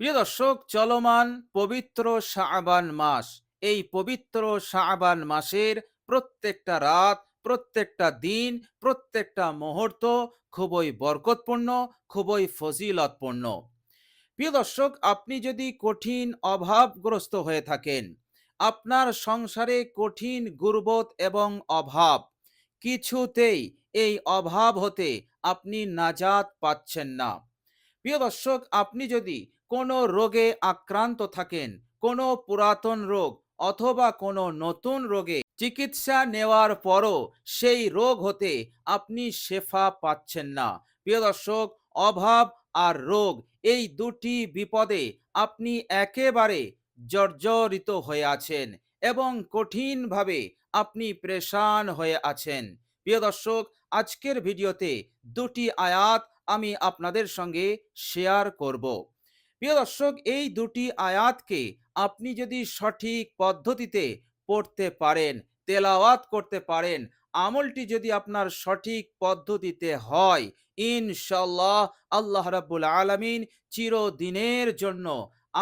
প্রিয় দর্শক, চলমান পবিত্র শাবান মাস। এই পবিত্র শাবান মাসের প্রত্যেকটা রাত, প্রত্যেকটা দিন, প্রত্যেকটা মুহূর্ত খুবই বরকতপূর্ণ, খুবই ফজিলতপূর্ণ। প্রিয় দর্শক, আপনি যদি কঠিন অভাবগ্রস্ত হয়ে থাকেন, আপনার সংসারে কঠিন গুরবত এবং অভাব, কিছুতেই এই অভাব হতে আপনি নাজাত পাচ্ছেন না। প্রিয় দর্শক, আপনি যদি কোনো রোগে আক্রান্ত থাকেন, কোনো পুরাতন রোগ অথবা কোনো নতুন রোগে চিকিৎসা নেওয়ার পরও সেই রোগ হতে আপনি শেফা পাচ্ছেন না। প্রিয় দর্শক, অভাব আর রোগ এই দুটি বিপদে আপনি একেবারে জর্জরিত হয়ে আছেন এবং কঠিনভাবে আপনি প্রেশান হয়ে আছেন। প্রিয় দর্শক, আজকের ভিডিওতে দুটি আয়াত আমি আপনাদের সঙ্গে শেয়ার করব। প্রিয় দর্শক, এই দুটি আয়াতকে আপনি যদি সঠিক পদ্ধতিতে পড়তে পারেন, তেলাওয়াত করতে পারেন, আমলটি যদি আপনার সঠিক পদ্ধতিতে হয় ইনশাল্লাহ আল্লাহ রাব্বুল আলামিন চিরদিনের জন্য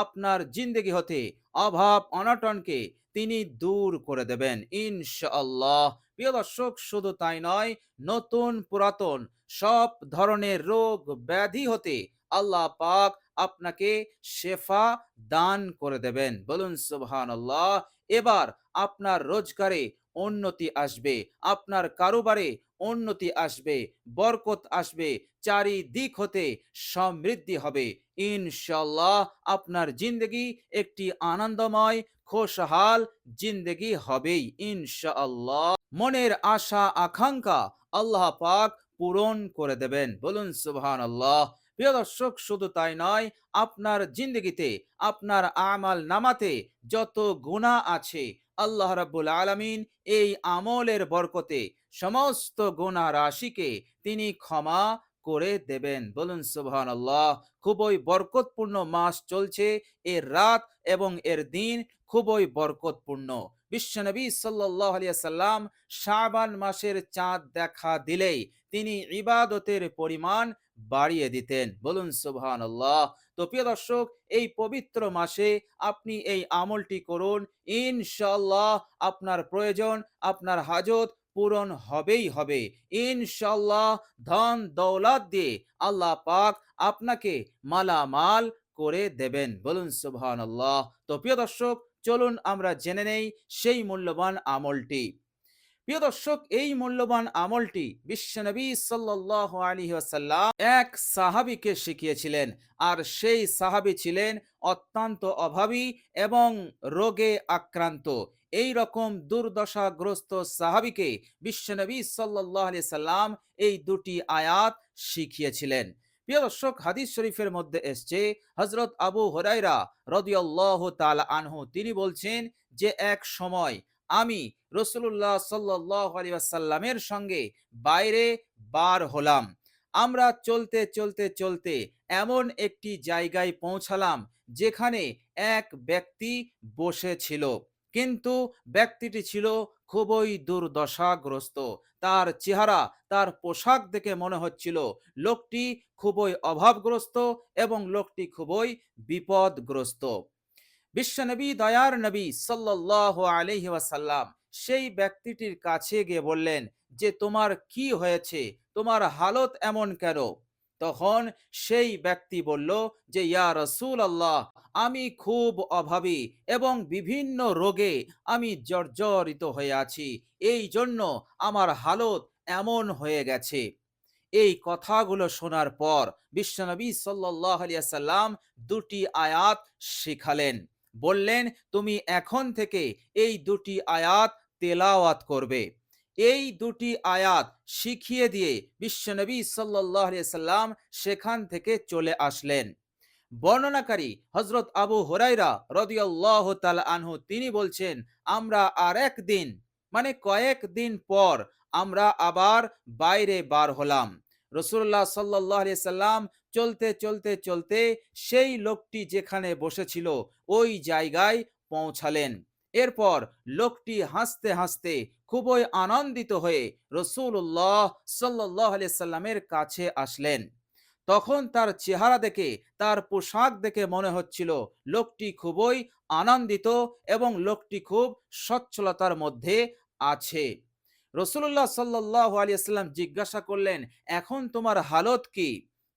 আপনার জিন্দগি হতে অভাব অনটনকে তিনি দূর করে দেবেন, ইনশাআল্লাহ। প্রিয় দর্শক, শুধু তাই নয়, নতুন পুরাতন সব ধরনের রোগ ব্যাধি হতে আল্লাহ পাক আপনাকে শেফা দান করে দেবেন। বলুন সুবহান আল্লাহ এবার আপনার রোজগারে উন্নতি আসবে, আপনার কারোবারে উন্নতি আসবে, বরকত আসবে, চারিদিক হতে সমৃদ্ধি হবে। ইনশাল্লাহ আপনার জিন্দগি একটি আনন্দময় খোশহাল জিন্দগি হবেই, ইনশাআল্লাহ। মনের আশা, আকাঙ্ক্ষা আল্লাহ পাক পূরণ করে দেবেন। বলুন সুবহান আল্লাহ প্রিয় দর্শক, শুধু তাই নয়, আপনার জিন্দগিতে, আপনার আমাল নামাতে যত গুণা আছে, আল্লাহ রাব্বুল আলামিন এই আমলের বরকতে সমস্ত গুণা রাশিকে তিনি ক্ষমা করে দেবেন। বলুন সুবহান আল্লাহ খুবই বরকতপূর্ণ মাস চলছে, এর রাত এবং এর দিন খুবই বরকতপূর্ণ। বিশ্বনবী সাল্লাম শাবান মাসের চাঁদ দেখা দিলেই তিনি ইবাদতের পরিমাণ বাড়িয়ে দিতেন। বলুন সুবহান আল্লাহ তো প্রিয় দর্শক, এই পবিত্র মাসে আপনি এই আমলটি করুন। ইনশাল্লাহ আপনার প্রয়োজন, আপনার হাজত পূরণ হবেই হবে। ইনশাল্লাহ ধন দৌলত দিয়ে আল্লাহ পাক আপনাকে মালামাল করে দেবেন। বলুন সুবহান আল্লাহ তো প্রিয় দর্শক, চলুন আমরা জেনে নেই সেই মূল্যবান আমলটি। প্রিয় দর্শক, এই মূল্যবান আমলটি বিশ্বনবী সাল্লাহ আলী আসাল্লাম এক সাহাবিকে শিখিয়েছিলেন। আর সেই সাহাবি ছিলেন অত্যন্ত অভাবী এবং রোগে আক্রান্ত। এই রকম দুর্দশাগ্রস্ত সাহাবিকে বিশ্বনবী সাল্লাহ আলি সাল্লাম এই দুটি আয়াত শিখিয়েছিলেন। প্রিয় দর্শক, হাদিস শরীফের মধ্যে এসছে হজরত আবু হরাইরা রদিয়াল্লাহ তাল আনহু, তিনি বলছেন যে, এক সময় আমি রসুল্লাহ সাল্লাহ আলী সঙ্গে বাইরে বার হলাম। আমরা চলতে চলতে চলতে এমন একটি জায়গায় পৌঁছালাম যেখানে এক ব্যক্তি বসেছিল। কিন্তু ব্যক্তিটি ছিল খুবই দুর্দশাগ্রস্ত। তার চেহারা, তার পোশাক দেখে মনে হচ্ছিল লোকটি খুবই অভাবগ্রস্ত এবং লোকটি খুবই বিপদগ্রস্ত। বিশ্বনবী দয়ার নবী সাল্লাহ আলহি ওয়াসাল্লাম সেই ব্যক্তিটির কাছে গিয়ে বললেন যে, তোমার কি হয়েছে? তোমার হালত এমন কেন? তখন সেই ব্যক্তি বলল যে, ইয়া রসুল আল্লাহ আমি খুব অভাবী এবং বিভিন্ন রোগে আমি জর্জরিত হয়ে আছি। এই জন্য আমার হালত এমন হয়ে গেছে। এই কথাগুলো শোনার পর বিশ্বনবী সাল্লাহ আলিয়াল্লাম দুটি আয়াত শিখালেন। বললেন, তুমি এখন থেকে এই দুটি আয়াত তেলাওয়াত করবে। এই দুটি আয়াত শিখিয়ে দিয়ে বিশ্বনবী সাল্লাম সেখান থেকে চলে আসলেন। বর্ণনাকারী হজরত আবু হরাইরা রদিয়াল্লাহ তাল আনহু তিনি বলছেন, আমরা আর দিন মানে কয়েক দিন পর আমরা আবার বাইরে বার হলাম। রসুল্লাহ সাল্লাহ সাল্লাম চলতে চলতে চলতে সেই লোকটি যেখানে বসেছিল ওই জায়গায় পৌঁছালেন। এরপর লোকটি হাসতে হাসতে খুবই আনন্দিত হয়ে রসুল্লাহ সাল্লাহ সাল্লামের কাছে আসলেন। তখন তার চেহারা দেখে, তার পোশাক দেখে মনে হচ্ছিল লোকটি খুবই আনন্দিত এবং লোকটি খুব সচ্ছলতার মধ্যে আছে। রসুল্লাহ সাল্লাহ আলিয়াল্লাম জিজ্ঞাসা করলেন, এখন তোমার হালত কি?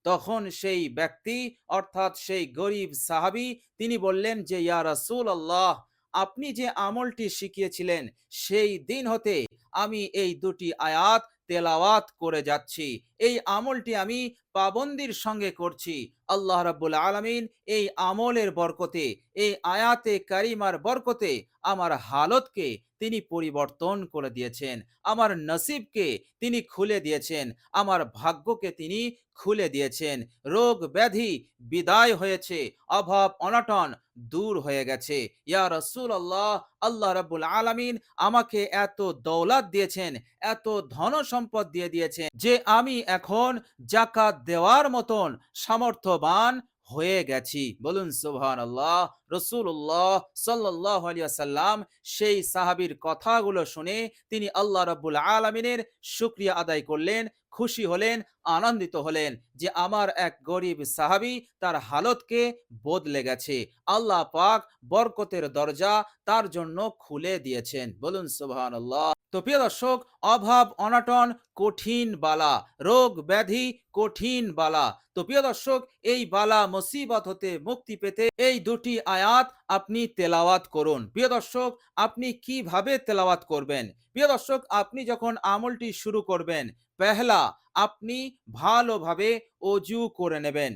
তখন সেই ব্যক্তি, অর্থাৎ সেই গরিব সাহাবি, তিনি বললেন যে, ইয়া রসুল আল্লাহ আপনি যে আমলটি শিখিয়েছিলেন, সেই দিন হতে আমি এই দুটি আয়াত তেলাওয়াত করে যাচ্ছি। এই আমলটি আমি পাবন্দির সঙ্গে করছি। আল্লাহ রাব্বুল আলামিন এই আমলের বরকতে, এই আয়াতে কারিমার বরকতে আমার হালতকে তিনি পরিবর্তন করে দিয়েছেন। আমার নসিবকে তিনি খুলে দিয়েছেন। আমার ভাগ্যকে তিনি খুলে দিয়েছেন। রোগ ব্যাধি বিদায় হয়েছে। অভাব অনটন দূর হয়ে গেছে। ইয়া রসুল আল্লাহ আল্লাহ রাব্বুল আলামিন আমাকে এত দৌলাত দিয়েছেন, এত ধন সম্পদ দিয়ে দিয়েছেন যে আমি এখন জাকাত দেওয়ার মতন সামর্থ্যবান হয়ে গেছি। বলুন সুবহান আল্লাহ রসুল্লাহ সাল্লাহ আলিয়াল্লাম সেই সাহাবির কথাগুলো শুনে তিনি আল্লাহ রব্বুল আলমিনের শুক্রিয়া আদায় করলেন। খুশি হলেন, আনন্দিত হলেন যে আমার এক গরিব সাহাবি তার হালতকে বদলে গেছে। আল্লাহ পাক বরকতের দরজা তার জন্য খুলে দিয়েছেন। বলুন সুবহান আল্লাহ তো প্রিয় দর্শক, অভাব, অনাটন, কঠিন বালা, রোগ, ব্যাধি, কঠিন বালা। তো প্রিয় দর্শক, এই বালা মুসিবত হতে মুক্তি পেতে এই দুটি আয়াত আপনি তেলাওয়াত করুন। প্রিয় দর্শক, আপনি কীভাবে তেলাওয়াত করবেন? প্রিয় দর্শক, আপনি যখন আমলটি শুরু করবেন, পেহলা আপনি ভালোভাবে অজু করে নেবেন।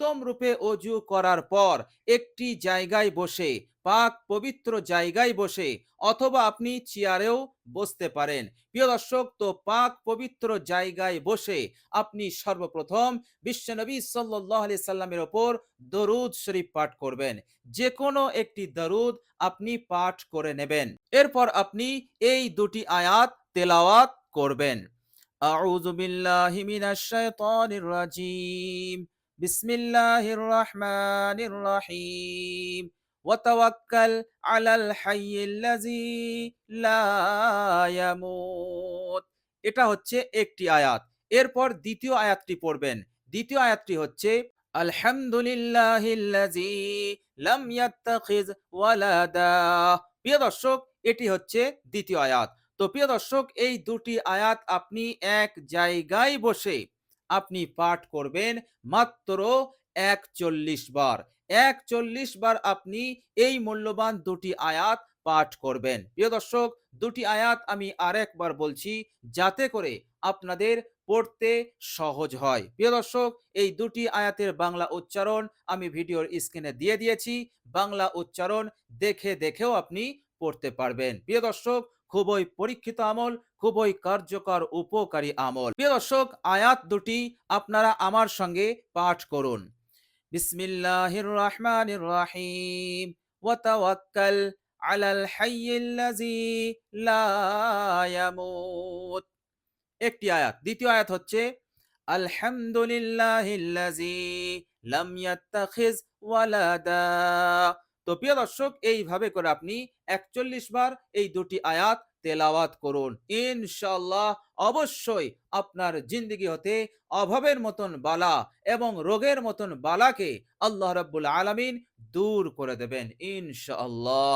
উত্তম রূপে অজু করার পর একটি জায়গায় বসে, পাক পবিত্র জায়গায় বসে অথবা আপনি চেয়ারেও বসতে পারেন। প্রিয় দর্শক, তো পাক পবিত্র জায়গায় বসে আপনি সর্বপ্রথম বিশ্বনবী সাল্লাহ আলি সাল্লামের ওপর দরুদ শরীফ পাঠ করবেন। যে কোনো একটি দরুদ আপনি পাঠ করে নেবেন। এরপর আপনি এই দুটি আয়াত তেলাওয়াত করবেন। আউযু বিল্লাহি বিসমিল্লাহির রহমানির রহিম ওয়াতাওয়াক্কাল আলাল হাইয়িল্লাযী লা ইয়ামুত। এটা হচ্ছে একটি আয়াত। এরপর দ্বিতীয় আয়াতটি পড়বেন। দ্বিতীয় আয়াতটি হচ্ছে, আলহামদুলিল্লাহিল্লাযী লাম ইয়াত্তাখিজ ওয়ালাদা। প্রিয় দর্শক, এটি হচ্ছে দ্বিতীয় আয়াত। তো প্রিয় দর্শক, এই দুটি আয়াত আপনি এক জায়গায় বসে আপনি পাঠ করবেন মাত্র একচল্লিশ বার। একচল্লিশ বার আপনি এই মূল্যবান দুটি আয়াত পাঠ করবেন। প্রিয় দর্শক, দুটি আয়াত আমি আরেকবার বলছি যাতে করে আপনাদের পড়তে সহজ হয়। প্রিয় দর্শক, এই দুটি আয়াতের বাংলা উচ্চারণ আমি ভিডিওর স্ক্রিনে দিয়ে দিয়েছি। বাংলা উচ্চারণ দেখে দেখেও আপনি পড়তে পারবেন। প্রিয় দর্শক, খুবই পরীক্ষিত আমল খুবই কার্যকর উপকারী আমল। প্রিয় দর্শক, আয়াত দুটি আপনারা আমার সঙ্গে পাঠ করুন। বিসমিল্লাহির রহমানির রহিম ওয়াতাওয়াক্কাল আলাল হাইয়িল্লাযী লা ইয়ামুত। একটি আয়াত, দ্বিতীয় আয়াত হচ্ছে, আলহামদুলিল্লাহিল্লাযী লাম ইয়াত্তাখিজ ওয়ালাদা। তো প্রিয় দর্শক, এইভাবে করে আপনি একচল্লিশ বার এই দুটি আয়াত তেলাওয়াত করুন। ইনশাল্লাহ অবশ্যই আপনার জিন্দগি হতে অভাবের মতন বালা এবং রোগের মতন বালাকে আল্লাহ রব্বুল আলমিন দূর করে দেবেন। ইনশাআল্লাহ।